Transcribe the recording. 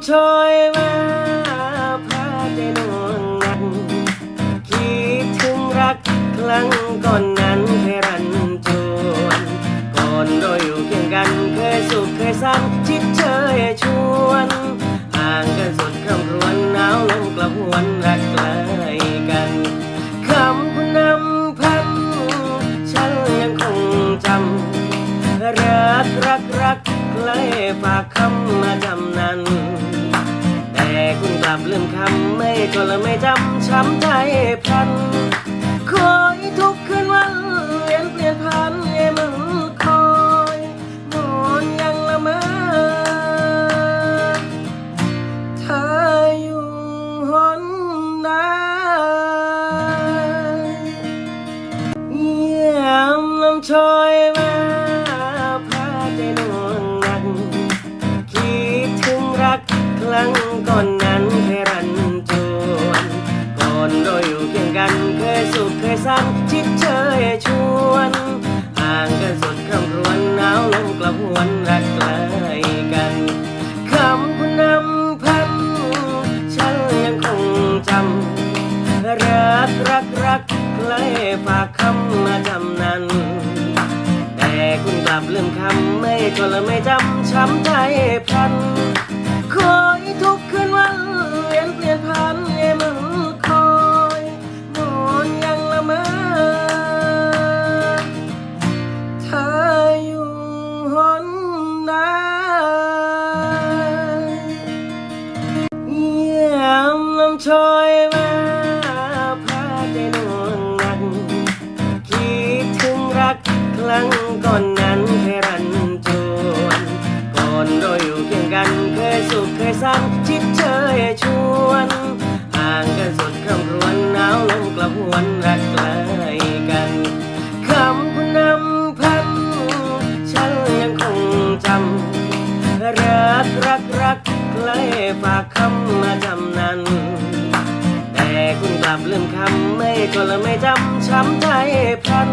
ำชอยมาพาใจนวงนักคิดถึงรักครั้งก่อนนั้นเคยรันจวนก่อนเราอยู่เคียงกันเคยสุขเคยสันชิดเชยชวนห่างกันสุดคำรวนหนาวลมกลับหวนรักไกลกันคำคุณนำพันฉันยังคงจำรักรักรักใครฝากคำมาจำนั้น คุณกลับลืมคำไม่จนและไม่จำช้ำใจพลันคอยทุกคืนวันเวียนเปลี่ยนพันเอมึงคอยนอนยังละเมอเธออยู่หนไหนเยี่ยมน้ำชอยมา ฝากคำมาจำนั้น แต่คุณกลับลืมคำไม่จนและไม่จำช้ำใจพลันคอยทุกคืนวันเวียนเปลี่ยนพันเอมึงคอยนอนยังละเมอเธออยู่หนไหนเยี่ยมน้ำชอยมา ครั้งก่อนนั้นเคยรันจวนก่อนเราอยู่เคียงกันเคยสุขเคยสันชิดเชยชวนห่างกันสุดคำรวนหนาวลมกลับหวนรักไกลกันคำคุณนำพันฉันยังคงจำรักรักรักใครฝากคำมาจำนั้นแต่คุณกลับลืมคำไม่จนและไม่จำช้ำใจพัน